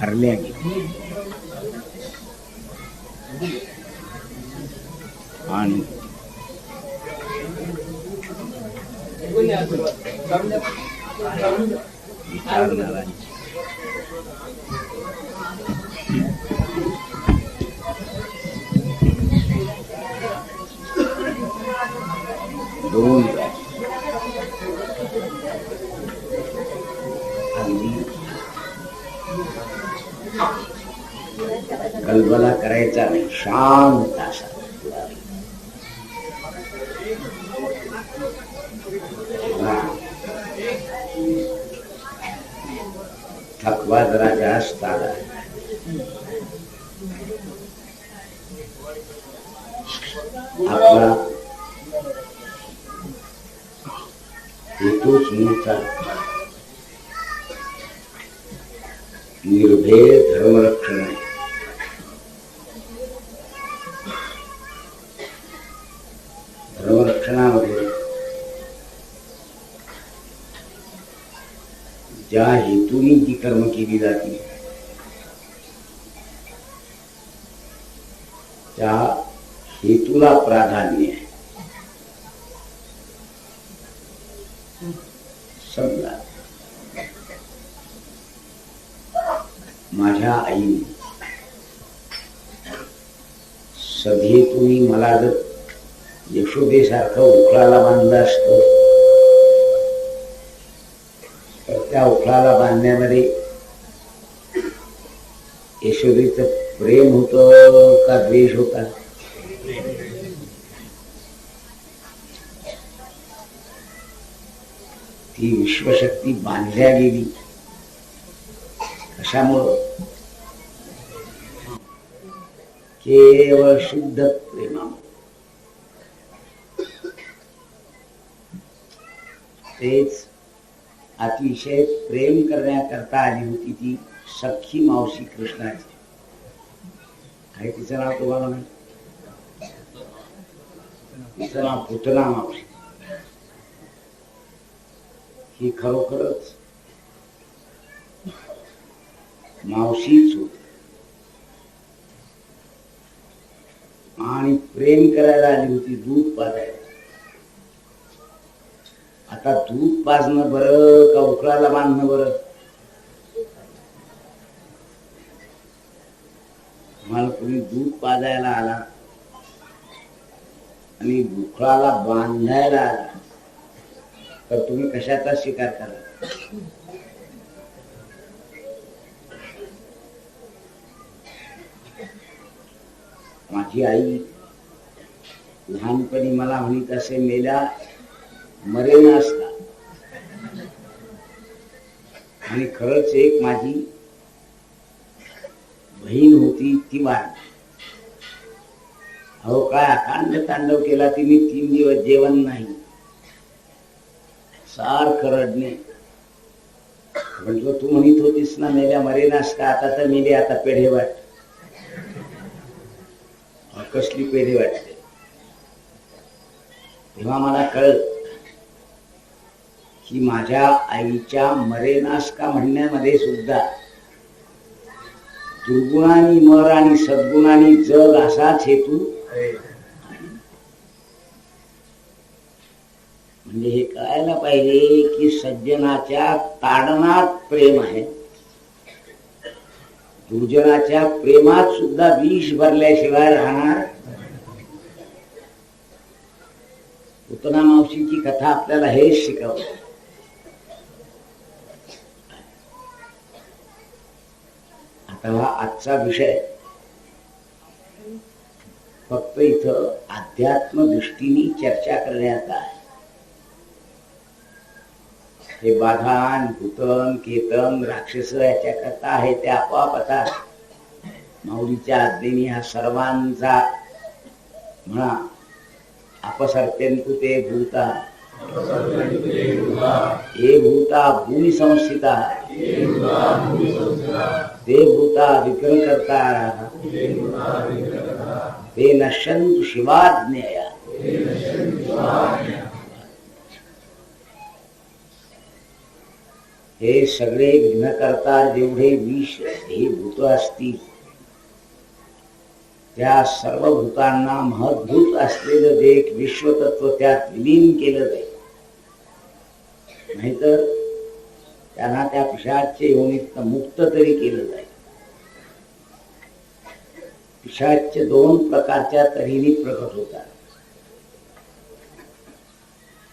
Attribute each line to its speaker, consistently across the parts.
Speaker 1: भरल्या गेली आणि विचारणारांची दोन अगदी कल्पना करायचा नाही शांत असा. थकवा जरा जास्त आला. आपला हेतूच मूळचा निर्भय धर्मरक्षण आहे धर्मरक्षणामध्ये ज्या हेतूने जी कर्म केली जातील त्या हेतूला प्राधान्य आहे समजा माझ्या आईने सभेतून मला जर यशोदेसारखं उखळाला बांधलं असतं तर त्या उखळाला बांधण्यामध्ये यशोदेचं प्रेम होतं का द्वेष होता? ती विश्वशक्ती बांधल्या गेली. कशामुळं? केवळ शुद्ध प्रेमा तेच अतिशय प्रेम करण्याकरता आली होती ती सख्खी मावशी कृष्णाची. काही तिचं नाव तुम्हाला माहिती? तिचं नाव पुतना मावशी. ही खरोखरच मावशीच. आणि प्रेम करायला आली होती दूध पाजायला. आता दूध पाजणं बरं का उकळायला बांधणं बरं? मला कोणी दूध पाजायला आला आणि उकळाला बांधायला आला. तर तुम्ही कशाचा स्वीकार करा माझी आई लहानपणी मला म्हणत असे मेल्या मरेन असता. आणि खरंच एक माझी बहीण होती ती वाढ अहो काय अकांड तांडव केला तिने तीन दिवस जेवण नाही. सार रडणे म्हटलं तू म्हणत होतीस ना मेल्या मरेन असता. आता तर मेले आता पेढे वाट कसली पेढी वाटते? तेव्हा मला कळत की माझ्या आईच्या मरेनास का म्हणण्यामध्ये सुद्धा दुर्गुणानी मर आणि सद्गुणानी जग असाच हेतू म्हणजे हे कळायला पाहिजे की सज्जनाच्या ताडनात प्रेम आहे. दुर्जनाच्या प्रेमात सुद्धा विष भरल्याशिवाय राहणार? पुतना मावशीची कथा आपल्याला हेच शिकवते. आता हा आजचा विषय. फक्त इथं अध्यात्म दृष्टीने चर्चा करण्याचा आहे हे बाधान भूतन केतन राक्षस याच्या करता आहे ते आपोआप आता. माऊलीच्या आज्ञेने हा सर्वांचा म्हणा अपसर्त्यंतुते भूता. हे भूता भूमी संस्थिता. ते भूता विक्रम करता ते नश्यंतु शिवाज्ञया. हे सगळे विघ्नकर्ता जेवढे विष हे भूत असतील. त्या सर्व भूतांना महद्भूत असलेलं जे एक विश्वतत्व त्यात विलीन केलं जाईल. नाहीतर त्यांना त्या पिशाचे योनित मुक्त तरी केलं जाईल. पिशाचे दोन प्रकारच्या तऱ्हेने प्रकट होतात.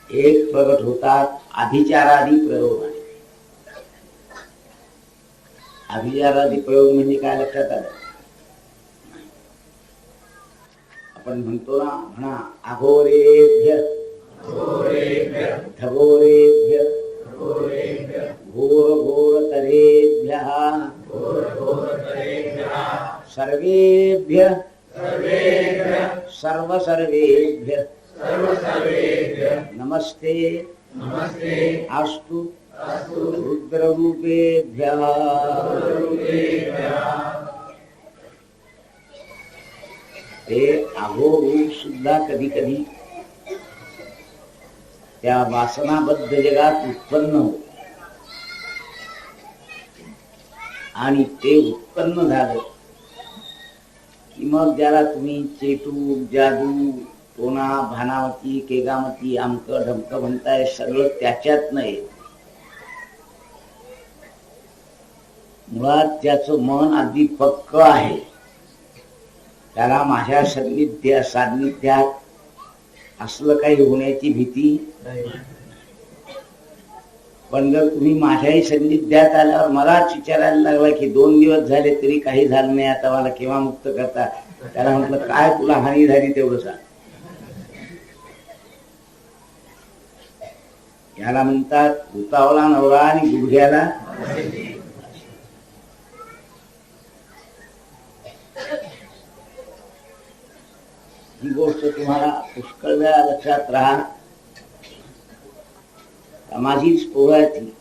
Speaker 1: एक प्रकट होतात अभिचारादी प्रयोगाने अभिचारादी प्रयोग म्हणजे काय लक्षात आलं? आपण म्हणतो ना म्हणा अघोरेभ्य. धगोरेभ्य घोर घोर तरेभ्य सर्वेभ्य. सर्व सर्वेभ्य नमस्ते. अस्तु. रुद्ररूपेभ्य। ते अघोरूप सुद्धा कधी कधी त्या वासनाबद्ध जगात उत्पन्न होत. आणि ते उत्पन्न झालं की मग ज्याला तुम्ही चेटू जादू टोना भानावती केगामती आमक ढमक म्हणताय सगळं त्याच्यात नाही. मुळात त्याचं मन अगदी पक्क आहे. त्याला माझ्या सान्निध्या सान्निध्यात असलं काही होण्याची भीती पण जर तुम्ही माझ्याही सान्निध्यात आल्यावर मलाच विचारायला लागला की दोन दिवस झाले तरी काही झालं नाही आता मला केव्हा मुक्त करता? त्याला म्हटलं काय तुला हानी झाली तेवढं सांग. याला म्हणतात उतावला नवरा आणि गुडघ्याला ही गोष्ट तुम्हाला पुष्कळ वेळा लक्षात राहा. माझीच पोरं ती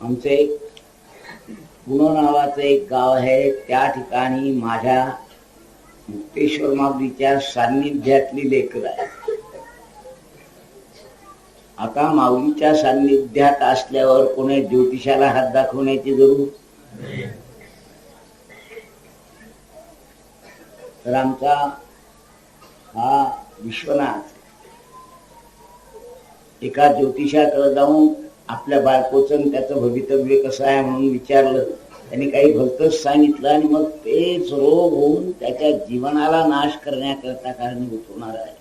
Speaker 1: आमचे पुणे नावाचं एक गाव आहे. त्या ठिकाणी माझ्या मुक्तेश्वर माऊलीच्या सान्निध्यातली लेकर आहे आता माऊलीच्या सान्निध्यात असल्यावर कोणी ज्योतिषाला हात दाखवण्याची जरूर तर आमचा हा विश्वनाथ. एका ज्योतिषाकडे जाऊन आपल्या बायकोचं त्याचं भवितव्य कसं आहे म्हणून विचारलं. त्यांनी काही भलतच सांगितलं आणि मग तेच रोग होऊन त्याच्या जीवनाला नाश करण्याकरता कारणीभूत होणार आहे.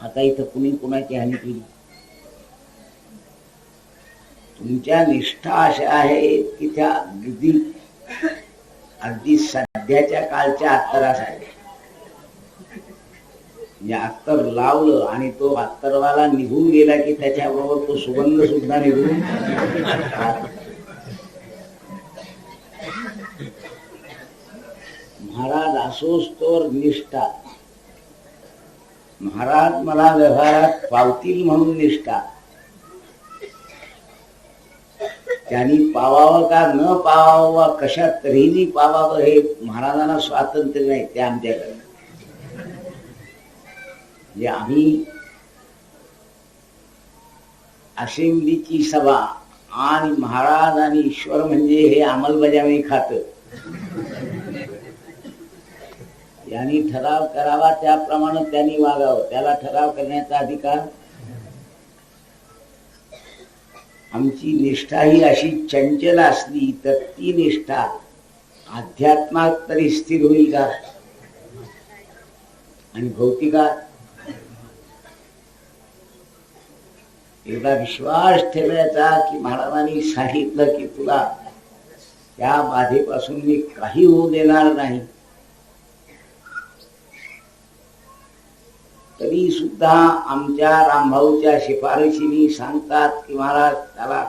Speaker 1: आता इथं कुणी कुणाची हानी केली? तुमच्या निष्ठा अशा आहेत की त्या अगदी अगदी सध्याच्या काळच्या अत्तरासाठी. म्हणजे अत्तर लावलं आणि तो अत्तरवाला निघून गेला की त्याच्याबरोबर तो सुगंध सुद्धा निघून महाराज असोच तोर निष्ठा. महाराज मला व्यवहारात पावतील म्हणून निष्ठा. त्यांनी पावावं का न पावावं कशा तरीही पावावं हे महाराजांना स्वातंत्र्य नाही ते आमच्याकडे. म्हणजे आम्ही असेंब्लीची सभा आणि महाराज आणि ईश्वर म्हणजे हे अंमलबजावणी खात. यांनी ठराव करावा त्याप्रमाणे त्यांनी वागावं. त्याला ठराव करण्याचा अधिकार आमची निष्ठा ही अशी चंचल असली तर ती निष्ठा अध्यात्मात तरी स्थिर होईल का? आणि भौतिकात एकदा विश्वास ठेवायचा की महाराजांनी सांगितलं की तुला त्या बाधेपासून मी काही होऊ देणार नाही. तरी सुद्धा आमच्या रामभाऊच्या शिफारशीनी सांगतात की महाराज त्याला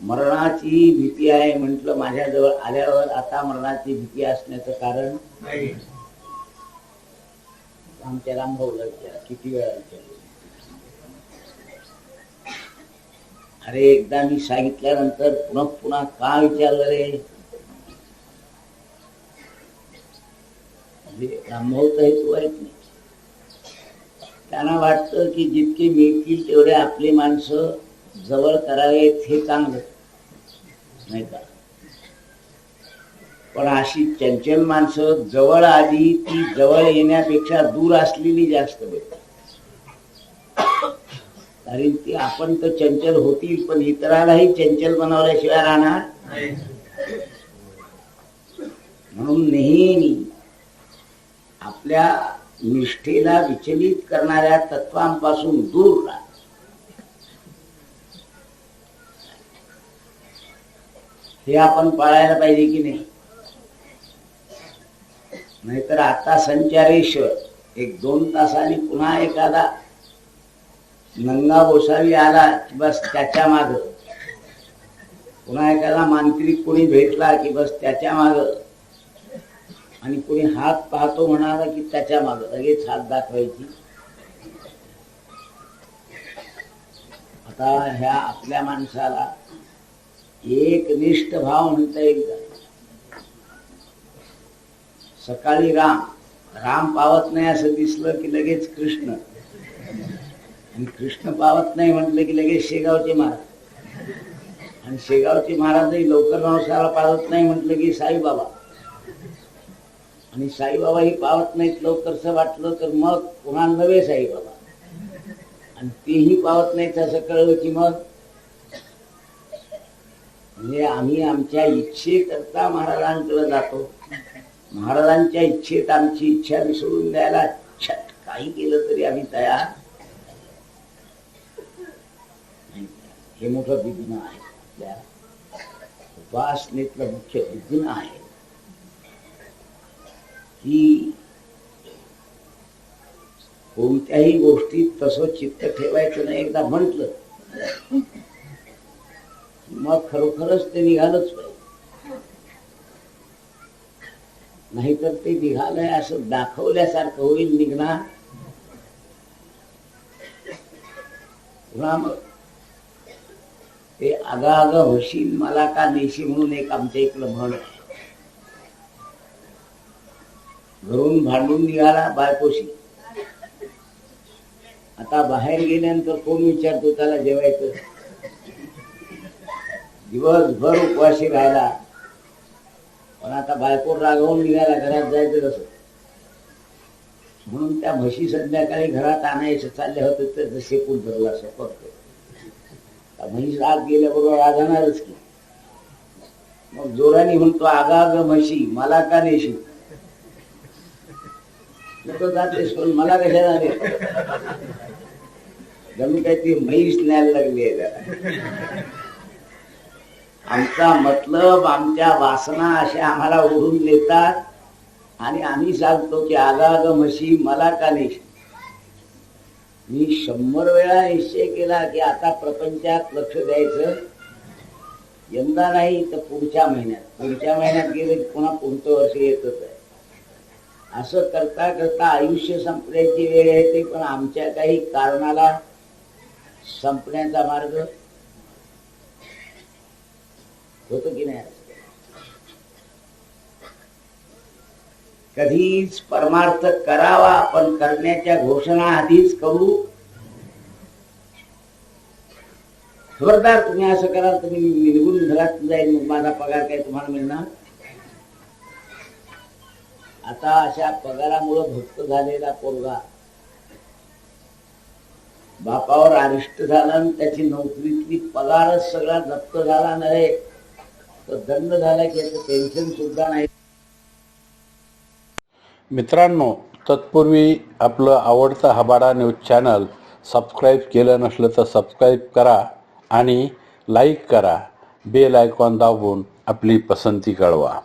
Speaker 1: मरणाची भीती आहे म्हटलं माझ्याजवळ आल्यावर आता मरणाची भीती असण्याचं कारण? आमच्या रामभाऊला विचारा किती वेळा विचारलं? अरे एकदा मी सांगितल्यानंतर पुन्हा पुन्हा का विचारलं रे? म्हणजे रामभाऊ तर हेतू आहेत नाही त्यांना वाटतं की जितके मिळतील तेवढे आपली माणसं जवळ करावेत हे चांगलं. नाही का? पण अशी चंचल माणसं जवळ आली ती जवळ येण्यापेक्षा दूर असलेली जास्त भेट कारण ती आपण तर चंचल होतील पण इतरालाही चंचल बनवल्याशिवाय राहणार म्हणून नेहमी आपल्या निष्ठेला विचलित करणाऱ्या तत्वांपासून दूर राहा. हे आपण पाळायला पाहिजे की नाही? नाहीतर आता संचारेश्वर एक दोन तासाने पुन्हा एखादा नंगा गोसावी आला की बस त्याच्या माग. पुन्हा एखादा मांत्रिक कोणी भेटला की बस त्याच्या माग. आणि कोणी हात पाहतो म्हणाला की त्याच्या माग लगेच हात दाखवायची. आता ह्या आपल्या माणसाला एक निष्ठ भाव म्हणता येईल का? सकाळी राम राम पावत नाही असं दिसलं की लगेच कृष्ण. आणि कृष्ण पावत नाही म्हटलं की लगेच शेगावचे महाराज. आणि शेगावचे महाराजही लवकर नवसाला पावत नाही म्हटलं की साईबाबा. आणि साईबाबाही पावत नाहीत लवकरच वाटलं तर मग पुन्हा नवे साईबाबा. आणि तेही पावत नाहीत असं कळलं की मग? म्हणजे आम्ही आमच्या इच्छेकरता महाराजांकडे जातो. महाराजांच्या इच्छेत आमची इच्छा विसरून द्यायला काही केलं तरी आम्ही तयार. हे मोठं विघ्न आहे. आपल्या उपासनेतलं मुख्य विघ्न आहे. ही कोणत्याही गोष्टीत तसं चित्त ठेवायचं नाही. एकदा म्हंटल मग खरोखरच ते निघालच पाहिजे नाहीतर ते निघालंय असं दाखवल्यासारखं होईल निघणार. पुन्हा मग ते आगा आगा होशील मला का नेशी म्हणून एक आमच्या इकडं म्हण आहे. घरून भांडून निघाला बायकोशी. आता बाहेर गेल्यानंतर कोण विचारतो त्याला जेवायचं? दिवसभर उपवाशी राहिला. पण आता बायको रागवून निघाला घरात जायचं कसं? म्हणून त्या म्हशी संध्याकाळी घरात आणायचं चालले होते तर शेपूट धरला असं करतो म्हैस आत गेल्याबरोबर रागणारच की. मग जोराने म्हणतो आगा ग म्हशी मला का देशील तो जातेस पण मला कशाला झाले जमी काही ती म्हैस न्यायला लागली आहे त्याला. आमचा मतलब आमच्या वासना अशा आम्हाला ओढून देतात आणि आम्ही सांगतो की आगाग म्हशी मला का नेशी मी शंभर वेळा निश्चय केला की आता प्रपंचात लक्ष द्यायचं. यंदा नाही तर पुढच्या महिन्यात. पुढच्या महिन्यात गेले की पुन्हा पुढचं वर्ष येतच आहे. असं करता करता आयुष्य संपण्याची वेळ येते पण आमच्या काही कारणाला संपण्याचा मार्ग होतो की नाही? कधीच परमार्थ करावा पण करण्याच्या घोषणा आधीच करू. खबरदार तुम्ही असं कराल तुम्ही निघून घरात जाईल माझा पगार काय तुम्हाला मिळणार? आता अशा पगारामुळे भक्त झालेला पोरगा बापावर अरिष्ट झाला आणि त्याची नोकरीतली पगारच सगळा जप्त झाला नव्हे. तर दंड झाला की याचं टेन्शन सुद्धा नाही.
Speaker 2: मित्रांनो तत्पूर्वी आपलं आवडतं हबाडा न्यूज चॅनल सबस्क्राईब केलं नसलं तर सबस्क्राईब करा आणि लाईक करा. बेल आयकॉन दाबून आपली पसंती कळवा.